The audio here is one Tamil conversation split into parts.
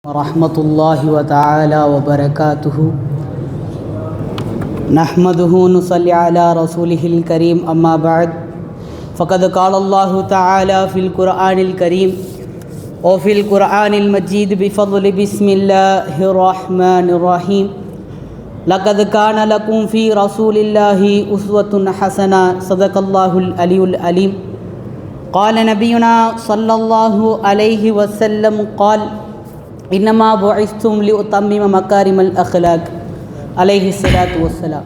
ورحمة الله وتعالى وبركاته. نحمده نصلي على رسوله الكريم أما بعد. فقد قال الله تعالى في القرآن الكريم وفي القرآن المجيد بفضل بسم الله الرحمن الرحيم. لقد كان لكم في رسول الله أسوة حسنة صدق الله العلي العليم. قال نبينا صلى الله عليه وسلم قال இன்னமா புஇஸ்தும் லி உத்தம்மிம மக்காரிமல் அஹ்லாக் அலைஹி சலாத் வசலாம்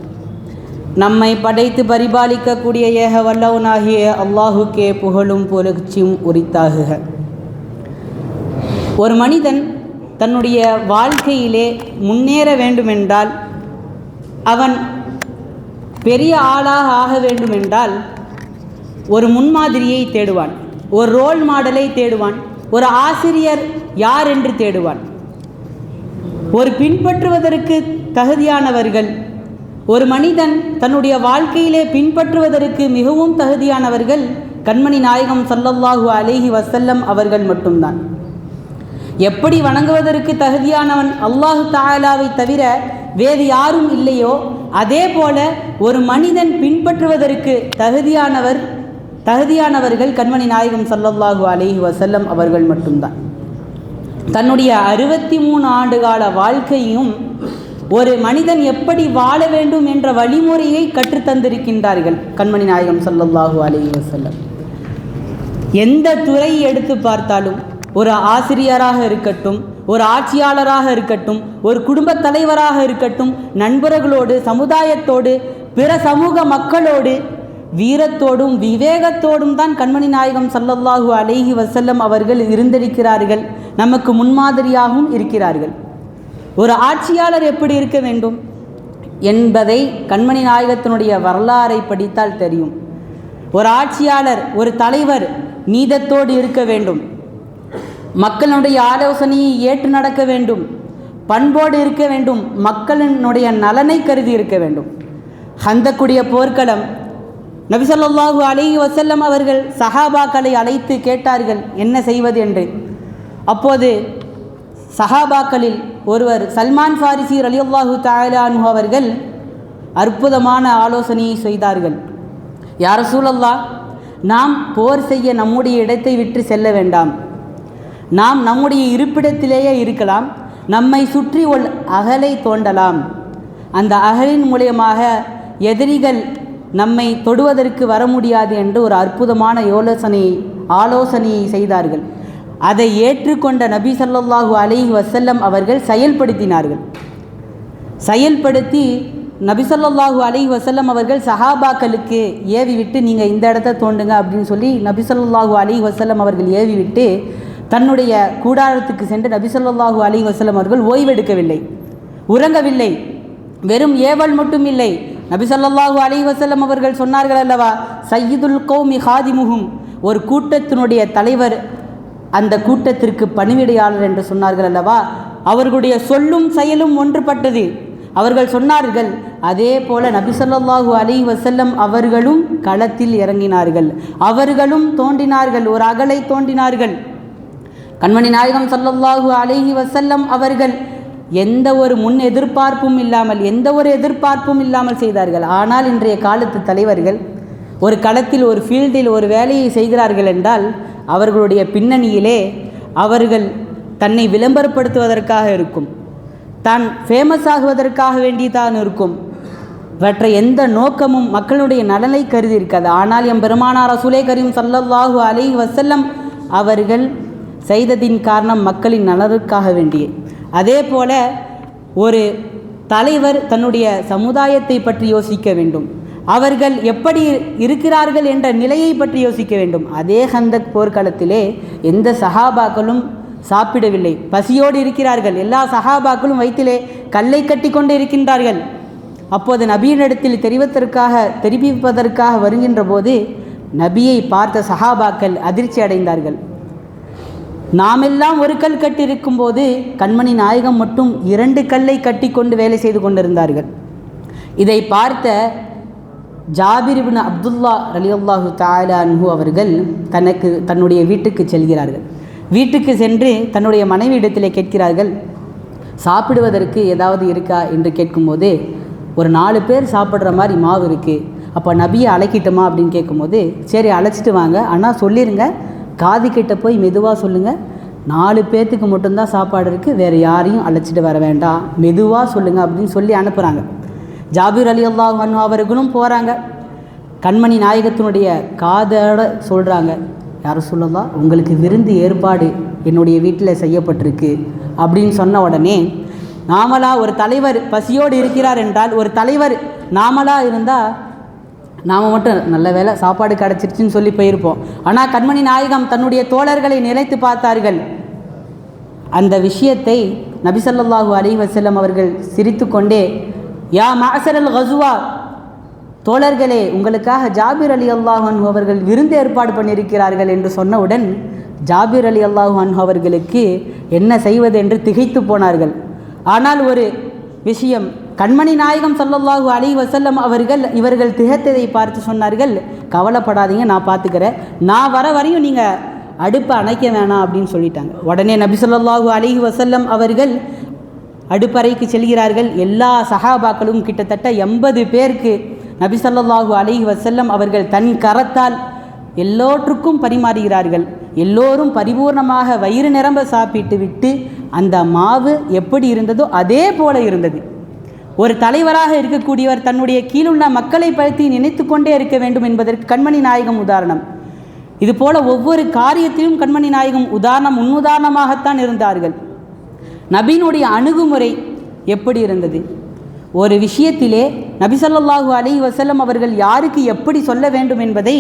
நம்மை படைத்து பரிபாலிக்கக்கூடிய ஏக வல்லவனாகிய அல்லாஹுக்கே புகழும் புகழ்ச்சியும் உரித்தாகுக. ஒரு மனிதன் தன்னுடைய வாழ்க்கையிலே முன்னேற வேண்டுமென்றால் அவன் பெரிய ஆளாக ஆக வேண்டுமென்றால் ஒரு முன்மாதிரியை தேடுவான் ஒரு ரோல் மாடலை தேடுவான் ஒரு ஆசிரியர் யார் என்று தேடுவான். ஒரு பின்பற்றுவதற்கு தகுதியானவர்கள் ஒரு மனிதன் தன்னுடைய வாழ்க்கையிலே பின்பற்றுவதற்கு மிகவும் தகுதியானவர்கள் கண்மணி நாயகம் சல்லல்லாஹு அலேஹி வசல்லம் அவர்கள் மட்டும்தான். எப்படி வணங்குவதற்கு தகுதியானவன் அல்லாஹு தாலாவை தவிர வேறு யாரும் இல்லையோ அதே போல ஒரு மனிதன் பின்பற்றுவதற்கு தகுதியானவர் தகுதியானவர்கள் கண்மணி நாயகம் சல்லல்லாஹு அலைஹி வசல்லம் அவர்கள் மட்டும்தான். தன்னுடைய அறுபத்தி மூணு ஆண்டு கால வாழ்க்கையும் ஒரு மனிதன் எப்படி வாழ வேண்டும் என்ற வழிமுறையை கற்றுத்தந்திருக்கின்றார்கள் கண்மணி நாயகம் சல்லல்லாஹு அலைஹி வசல்லம் எந்த துறையை எடுத்து பார்த்தாலும் ஒரு ஆசிரியராக இருக்கட்டும் ஒரு ஆட்சியாளராக இருக்கட்டும் ஒரு குடும்பத் தலைவராக இருக்கட்டும் நண்பர்களோடு சமுதாயத்தோடு பிற சமூக மக்களோடு வீரத்தோடும் விவேகத்தோடும் தான் கண்மணி நாயகம் சல்லல்லாஹு அலைஹி வசல்லம் அவர்கள் இருந்திருக்கிறார்கள். நமக்கு முன்மாதிரியாகவும் இருக்கிறார்கள். ஒரு ஆட்சியாளர் எப்படி இருக்க வேண்டும்? என்பதை கண்மணி நாயகத்தினுடைய வரலாறை படித்தால் தெரியும். ஒரு ஆட்சியாளர் ஒரு தலைவர் நீதத்தோடு இருக்க வேண்டும். மக்களுடைய ஆலோசனையை ஏற்று நடக்க வேண்டும். பண்போடு இருக்க வேண்டும். மக்களினுடைய நலனை கருதி இருக்க வேண்டும். ஹந்தக்குடிய போர்க்களம் நபிசல்லாஹு அலைஹி வசல்லம் அவர்கள் சஹாபாக்களை அழைத்து கேட்டார்கள் என்ன செய்வது? என்று. அப்போது சஹாபாக்களில் ஒருவர் சல்மான் ஃபாரிசி அலியுல்லாஹு தாயலானு அவர்கள் அற்புதமான ஆலோசனையை செய்தார்கள். யார சூழல்லா நாம் போர் செய்ய நம்முடைய இடத்தை விட்டு செல்ல வேண்டாம். நாம் நம்முடைய இருப்பிடத்திலேயே இருக்கலாம். நம்மை சுற்றி ஒரு அகலை தோண்டலாம். அந்த அகலின் மூலியமாக எதிரிகள் நம்மை தொடுவதற்கு வர முடியாது என்று ஒரு அற்புதமான யோசனை ஆலோசனையை செய்தார்கள். அதை ஏற்றுக்கொண்ட நபி சல்லாஹூ அலைஹி வசல்லம் அவர்கள் செயல்படுத்தினார்கள். செயல்படுத்தி நபி சொல்லாஹு வசல்லம் அவர்கள் சஹாபாக்களுக்கு ஏவி விட்டு நீங்கள் இந்த இடத்த தோண்டுங்க அப்படின்னு சொல்லி நபி சொல்லாஹு வசல்லம் அவர்கள் ஏவி விட்டு தன்னுடைய கூடாரத்துக்கு சென்று நபி சொல்லாஹு வசல்லம் அவர்கள் ஓய்வெடுக்கவில்லை. உறங்கவில்லை. வெறும் ஏவல் மட்டும் இல்லை நபிசல்லாஹு அலி வசல்லம் அவர்கள் சொன்னார்கள் அல்லவா சையீதுல் கௌமி ஹாதிமுகும் ஒரு கூட்டத்தினுடைய தலைவர் அந்த கூட்டத்திற்கு பணிவிடையாளர் என்று சொன்னார்கள் அல்லவா அவர்களுடைய சொல்லும் செயலும் ஒன்றுபட்டது. அவர்கள் சொன்னார்கள் அதே போல நபிசல்லாஹு அலி வசல்லம் அவர்களும் களத்தில் இறங்கினார்கள். அவர்களும் தோண்டினார்கள் ஒரு அகலை தோண்டினார்கள் கண்மணி நாயகம் சல்லல்லாஹு அலிஹி வசல்லம் அவர்கள் எந்த ஒரு முன் எதிர்பார்ப்பும் இல்லாமல் எந்த ஒரு எதிர்பார்ப்பும் இல்லாமல் செய்தார்கள். ஆனால் இன்றைய காலத்து தலைவர்கள் ஒரு களத்தில் ஒரு ஃபீல்டில் ஒரு வேலையை செய்கிறார்கள் என்றால் அவர்களுடைய பின்னணியிலே அவர்கள் தன்னை விளம்பரப்படுத்துவதற்காக இருக்கும். தான் ஃபேமஸ் ஆகுவதற்காக வேண்டிதான் இருக்கும். மற்ற எந்த நோக்கமும் மக்களுடைய நலனை கருதி இருக்காது. ஆனால் எம் பெருமானார் அசுலே கரீம் சல்லல்லாஹு அலை வசல்லம் அவர்கள் செய்ததின் காரணம் மக்களின் நலனுக்காக வேண்டியே. அதே போல ஒரு தலைவர் தன்னுடைய சமுதாயத்தை பற்றி யோசிக்க வேண்டும். அவர்கள் எப்படி இருக்கிறார்கள் என்ற நிலையை பற்றி யோசிக்க வேண்டும். அதே ஹந்தக் போர்க்களத்திலே எந்த சஹாபாக்களும் சாப்பிடவில்லை. பசியோடு இருக்கிறார்கள். எல்லா சஹாபாக்களும் வயிற்றிலே கல்லை கட்டி கொண்டு இருக்கின்றார்கள். அப்போது நபியினிடத்தில் தெரிவதற்காக தெரிவிப்பதற்காக வருகின்ற போது நபியை பார்த்த சஹாபாக்கள் அதிர்ச்சி அடைந்தார்கள். நாமெல்லாம் ஒரு கல் கட்டியிருக்கும் போது கண்மணி நாயகம் மட்டும் இரண்டு கல்லை கட்டி கொண்டு வேலை செய்து கொண்டிருந்தார்கள். இதை பார்த்த ஜாபிரிபின் அப்துல்லா ரலியுல்லாஹு தாலான்ஹு அவர்கள் தனக்கு தன்னுடைய வீட்டுக்கு செல்கிறார்கள். வீட்டுக்கு சென்று தன்னுடைய மனைவியிடத்திலே கேட்கிறார்கள் சாப்பிடுவதற்கு ஏதாவது இருக்கா? என்று கேட்கும்போது ஒரு நாலு பேர் சாப்பிட்ற மாதிரி மாவு இருக்குது அப்போ நபியை அழைக்கிட்டோமா? அப்படின்னு கேட்கும்போது சரி அழைச்சிட்டு வாங்க. ஆனால் சொல்லிடுங்க காது கிட்ட போய் மெதுவாக சொல்லுங்கள் நாலு பேர்த்துக்கு மட்டும்தான் சாப்பாடு இருக்குது வேறு யாரையும் அழைச்சிட்டு வர வேண்டாம். மெதுவாக சொல்லுங்கள் அப்படின்னு சொல்லி அனுப்புகிறாங்க ஜாபீர் அலி அல்லாஹ் அவர்களும் போகிறாங்க கண்மணி நாயகத்தினுடைய காதோட சொல்கிறாங்க யாரும் சொல்லலாம் உங்களுக்கு விருந்து ஏற்பாடு என்னுடைய வீட்டில் செய்யப்பட்டிருக்கு. அப்படின்னு சொன்ன உடனே நாமளா ஒரு தலைவர் பசியோடு இருக்கிறார் என்றால் ஒரு தலைவர் நாமளா இருந்தால் நாம் மட்டும் நல்ல வேளை சாப்பாடு கிடச்சிருச்சுன்னு சொல்லி போயிருப்போம். ஆனால் கண்மணி நாயகம் தன்னுடைய தோழர்களை நினைத்து பார்த்தார்கள். அந்த விஷயத்தை நபிசல்லாஹு அலி வசல்லம் அவர்கள் சிரித்துக்கொண்டே யா மாசரல் ஹசுவா தோழர்களே உங்களுக்காக ஜாபீர் அலி அல்லாஹன் அவர்கள் விருந்து ஏற்பாடு பண்ணியிருக்கிறார்கள் என்று சொன்னவுடன் ஜாபீர் அலி அல்லாஹன் அவர்களுக்கு என்ன செய்வது என்று திகைத்து போனார்கள். ஆனால் ஒரு விஷயம் கண்மணி நாயகம் சல்லல்லாஹு அலி வசல்லம் அவர்கள் இவர்கள் திகத்ததை பார்த்து சொன்னார்கள். கவலைப்படாதீங்க நான் பார்த்துக்கிறேன். நான் வர வரையும் நீங்கள் அடுப்பை அணைக்க வேணாம் அப்படின்னு சொல்லிட்டாங்க. உடனே நபி சொல்லாஹு அலைஹி வசல்லம் அவர்கள் அடுப்பறைக்கு செல்கிறார்கள். எல்லா சஹாபாக்களும் கிட்டத்தட்ட எண்பது பேருக்கு நபி சொல்லாஹு அலைஹி வசல்லம் அவர்கள் தன் கரத்தால் எல்லோற்றுக்கும் பரிமாறுகிறார்கள். எல்லோரும் பரிபூர்ணமாக வயிறு நிரம்ப சாப்பிட்டு விட்டு அந்த மாவு எப்படி இருந்ததோ அதே போல இருந்தது. ஒரு தலைவராக இருக்கக்கூடியவர் தன்னுடைய கீழுள்ள மக்களை பற்றி நினைத்து கொண்டே இருக்க வேண்டும் என்பதற்கு கண்மணி நாயகம் உதாரணம். இதுபோல ஒவ்வொரு காரியத்திலும் கண்மணி நாயகம் உதாரணம் முன்னுதாரணமாகத்தான் இருந்தார்கள். நபீனுடைய அணுகுமுறை எப்படி இருந்தது? ஒரு விஷயத்திலே நபிசல்லாஹு அலி வசல்லம் அவர்கள் யாருக்கு எப்படி சொல்ல வேண்டும் என்பதை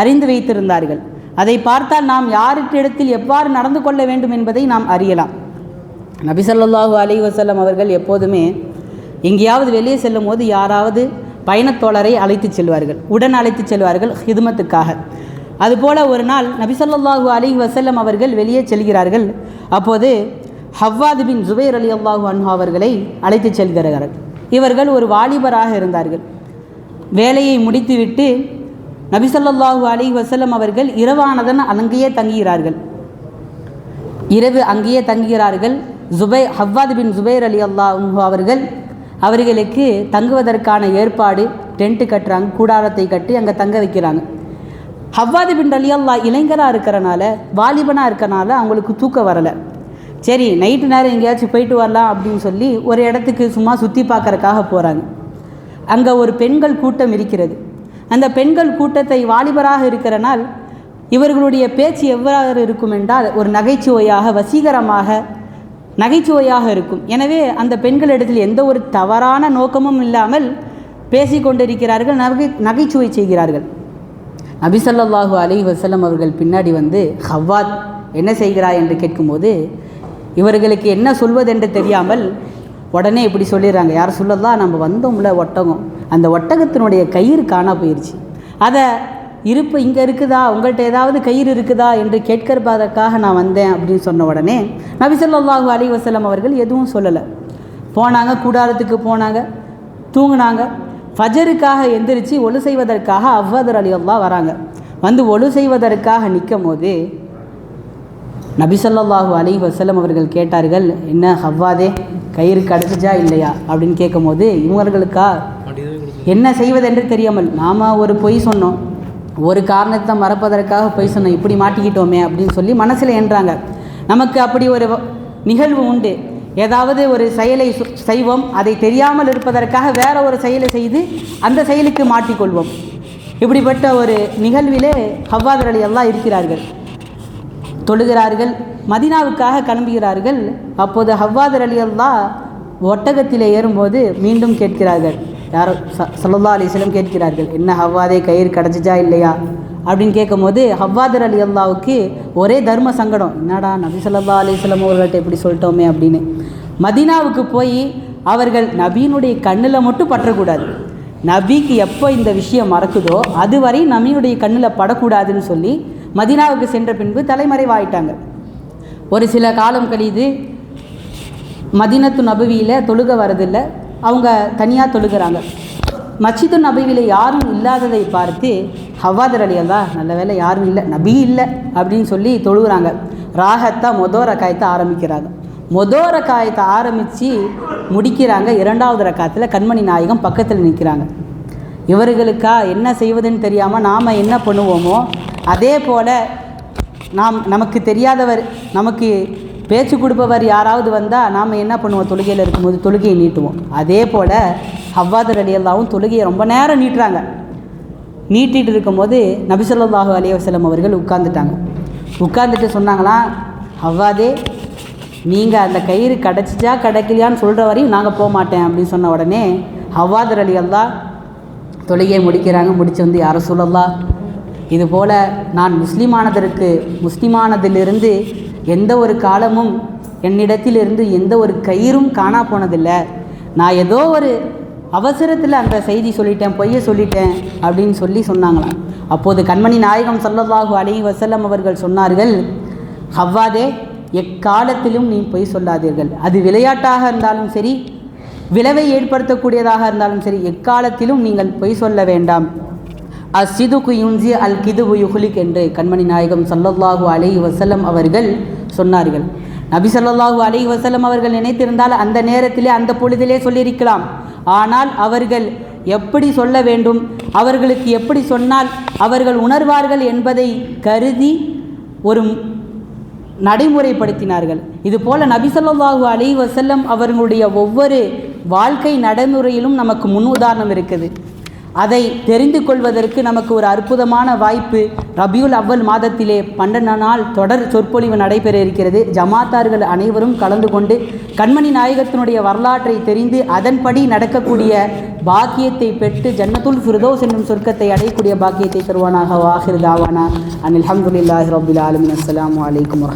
அறிந்து வைத்திருந்தார்கள். அதை பார்த்தால் நாம் யாருக்கிடத்தில் எவ்வாறு நடந்து கொள்ள வேண்டும் என்பதை நாம் அறியலாம். நபிசல்லாஹு அலி வசல்லம் அவர்கள் எப்போதுமே எங்கேயாவது வெளியே செல்லும் போது யாராவது பயணத்தோழரை அழைத்து செல்வார்கள். உடன் அழைத்து செல்வார்கள் ஹிதுமத்துக்காக. அதுபோல் ஒரு நாள் நபிசல்லாஹூ அலி வசல்லம் அவர்கள் வெளியே செல்கிறார்கள். அப்போது ஹவ்வாது பின் ஜுபைர் அலி அல்லாஹு அன்ஹு அவர்களை அழைத்து செல்கிறார்கள். இவர்கள் ஒரு வாலிபராக இருந்தார்கள். வேலையை முடித்துவிட்டு நபிசல்லாஹூ அலி வசல்லம் அவர்கள் இரவானதன் அங்கேயே தங்குகிறார்கள். இரவு அங்கேயே தங்குகிறார்கள். ஜுபை ஹவ்வாது பின் ஜுபைர் அலி அல்லாஹ் அவர்கள் அவர்களுக்கு தங்குவதற்கான ஏற்பாடு டென்ட்டு கட்டுறாங்க கூடாரத்தை கட்டி அங்கே தங்க வைக்கிறாங்க. ஹவ்வாது பின் அலியல்லா இளைஞராக இருக்கிறனால வாலிபனாக இருக்கனால அவங்களுக்கு தூக்கம் வரலை. சரி நைட்டு நேரம் எங்கேயாச்சும் போயிட்டு வரலாம் அப்படின்னு சொல்லி ஒரு இடத்துக்கு சும்மா சுற்றி பார்க்கறக்காக போகிறாங்க அங்கே ஒரு பெண்கள் கூட்டம் இருக்கிறது. அந்த பெண்கள் கூட்டத்தை வாலிபராக இருக்கிறனால் இவர்களுடைய பேச்சு எவ்வாறு இருக்கும் என்றால் ஒரு நகைச்சுவையாக வசீகரமாக நகைச்சுவையாக இருக்கும். எனவே அந்த பெண்களிடத்தில் எந்த ஒரு தவறான நோக்கமும் இல்லாமல் பேசிக்கொண்டிருக்கிறார்கள் நகை நகைச்சுவை செய்கிறார்கள். நபிசல்லாஹு அலி வசலம் அவர்கள் பின்னாடி வந்து ஹவ்வாத் என்ன செய்கிறாய் என்று கேட்கும்போது இவர்களுக்கு என்ன சொல்வதென்று தெரியாமல் உடனே இப்படி சொல்லிடுறாங்க. யார் சொல்லலாம் நம்ம வந்தோம்ல ஒட்டகம். அந்த ஒட்டகத்தினுடைய கயிறு காணா போயிடுச்சு அதை இருப்பு இங்கே இருக்குதா? உங்கள்கிட்ட ஏதாவது கயிறு இருக்குதா? என்று கேட்கறதற்காக நான் வந்தேன் அப்படின்னு சொன்ன உடனே நபி அலி வசலம் அவர்கள் எதுவும் சொல்லலை. போனாங்க கூடாரத்துக்கு போனாங்க தூங்கினாங்க. ஃபஜருக்காக எந்திரிச்சு ஒழு செய்வதற்காக அவ்வதர் அலி அல்லா வராங்க. வந்து ஒழு செய்வதற்காக நிற்கும் போது நபிசல்லாஹு அலி வசலம் அவர்கள் கேட்டார்கள் என்ன ஹவ்வாதே கயிறு கிடச்சிச்சா இல்லையா? அப்படின்னு கேட்கும்போது இவர்களுக்கா என்ன செய்வதென்று தெரியாமல் நாம் ஒரு பொய் சொன்னோம். ஒரு காரணத்தை மறப்பதற்காக போய் சொன்ன இப்படி மாட்டிக்கிட்டோமே அப்படின்னு சொல்லி மனசில் என்றாங்க நமக்கு அப்படி ஒரு நிகழ்வு உண்டு. ஏதாவது ஒரு செயலை சு- செய்வோம். அதை தெரியாமல் இருப்பதற்காக வேற ஒரு செயலை செய்து அந்த செயலுக்கு மாட்டிக்கொள்வோம். இப்படிப்பட்ட ஒரு நிகழ்விலே ஹவ்வாதர் அலி எல்லாம் இருக்கிறார்கள். தொழுகிறார்கள் மதினாவுக்காக கிளம்புகிறார்கள். அப்போது ஹவ்வாதர் அலி அல்லா ஏறும்போது மீண்டும் கேட்கிறார்கள். யாரோ ச சல்லா அலிஸ்லம் கேட்கிறார்கள். என்ன ஹவ்வாதே கயிறு கிடச்சிச்சா இல்லையா? அப்படின்னு கேட்கும்போது ஹவ்வாதர் அலி அல்லாவுக்கு ஒரே தர்ம சங்கடம். என்னடா நபி சொல்லா அலிஸ்லம் அவர்கள்ட்ட இப்படி சொல்லிட்டோமே அப்படின்னு. மதினாவுக்கு போய் அவர்கள் நபியினுடைய கண்ணில் மட்டும் பற்றக்கூடாது நபிக்கு எப்போ இந்த விஷயம் மறக்குதோ அதுவரை நபியினுடைய கண்ணில் படக்கூடாதுன்னு சொல்லி மதினாவுக்கு சென்ற பின்பு தலைமறைவாயிட்டாங்க. ஒரு சில காலம் கழிது மதினத்து நபுவியில் தொழுக வரதில்லை அவங்க தனியாக தொழுகிறாங்க. மஸ்ஜிது நபியில் யாரும் இல்லாததை பார்த்து ஹவ்வாதர் அலி அல்லா நல்ல வேலை யாரும் இல்லை நபி இல்லை அப்படின்னு சொல்லி தொழுகிறாங்க. ராகத்தா மொதோ ரக்காயத்தை ஆரம்பிக்கிறாங்க. மொதோ ரக்காயத்தை ஆரம்பித்து முடிக்கிறாங்க. இரண்டாவது ரக்காயத்தில் கண்மணி நாயகம் பக்கத்தில் நிற்கிறாங்க இவர்களுக்கா என்ன செய்வதுன்னு தெரியாமல் நாம் என்ன பண்ணுவோமோ அதே போல் நாம் நமக்கு தெரியாதவர் நமக்கு பேச்சு கொடுப்பவர் யாராவது வந்தால் நாம் என்ன பண்ணுவோம்? தொழுகையில் இருக்கும்போது தொழுகையை நீட்டுவோம். அதே போல் ஹவ்வாதர் அலியல்லாவும் தொழுகையை ரொம்ப நேரம் நீட்டுறாங்க. நீட்டிகிட்டு இருக்கும்போது நபிசல்லாஹு அலைய அவர்கள் உட்கார்ந்துட்டாங்க. உட்கார்ந்துட்டு சொன்னாங்களாம் ஹவ்வாதே நீங்கள் அந்த கயிறு கிடச்சிச்சா கிடைக்கலையான்னு சொல்கிற வரையும் நாங்கள் போக மாட்டேன் அப்படின்னு சொன்ன உடனே ஹவ்வாதர் அலி அல்லா தொழுகையை முடிக்கிறாங்க. முடிச்சு வந்து யார சொல்லலாம் இது போல் நான் முஸ்லீமானதற்கு முஸ்லீமானதிலிருந்து எந்த ஒரு காலமும் என்னிடத்திலிருந்து எந்த ஒரு கயிறும் காணா போனதில்லை. நான் ஏதோ ஒரு அவசரத்தில் அந்த செய்தி சொல்லிட்டேன் பொய்யை சொல்லிட்டேன் அப்படின்னு சொல்லி சொன்னாங்களாம். அப்போது கண்மணி நாயகம் ஸல்லல்லாஹு அலி வசல்லம் அவர்கள் சொன்னார்கள் ஹவ்வாதே எக்காலத்திலும் நீ பொய் சொல்லாதீர்கள். அது விளையாட்டாக இருந்தாலும் சரி விளைவை ஏற்படுத்தக்கூடியதாக இருந்தாலும் சரி எக்காலத்திலும் நீங்கள் பொய் சொல்ல வேண்டாம். அசிதுகு யுன்சி அல் கிது யுகுலிக் என்று கண்மணி நாயகம் சல்லல்லாஹு அலி வசல்லம் அவர்கள் சொன்னார்கள். நபி சொல்லாஹு அலி வசலம் அவர்கள் நினைத்திருந்தால் அந்த நேரத்திலே அந்த பொழுதிலே சொல்லியிருக்கலாம். ஆனால் அவர்கள் எப்படி சொல்ல வேண்டும்? அவர்களுக்கு எப்படி சொன்னால் அவர்கள் உணர்வார்கள் என்பதை கருதி ஒரு நடைமுறைப்படுத்தினார்கள். இதுபோல் நபிசல்லாஹு அலி வசல்லம் அவர்களுடைய ஒவ்வொரு வாழ்க்கை நடைமுறையிலும் நமக்கு முன் உதாரணம் இருக்குது. அதை தெரிந்து கொள்வதற்கு நமக்கு ஒரு அற்புதமான வாய்ப்பு ரபியுல் அவ்வல் மாதத்திலே பன்னெண்டு நாள் தொடர் சொற்பொழிவு நடைபெற இருக்கிறது. ஜமாத்தார்கள் அனைவரும் கலந்து கொண்டு கண்மணி நாயகத்தினுடைய வரலாற்றை தெரிந்து அதன்படி நடக்கக்கூடிய பாக்கியத்தை பெற்று ஜன்னத்துல் ஃபிர்தோஸ் என்னும் சொர்க்கத்தை அடையக்கூடிய பாக்கியத்தை தருவானாக. வாஹிர் தாவானா. அனில் அல்ஹம்துலில்லாஹி ரபில் ஆலமின். அஸ்ஸலாமு அலைக்கும்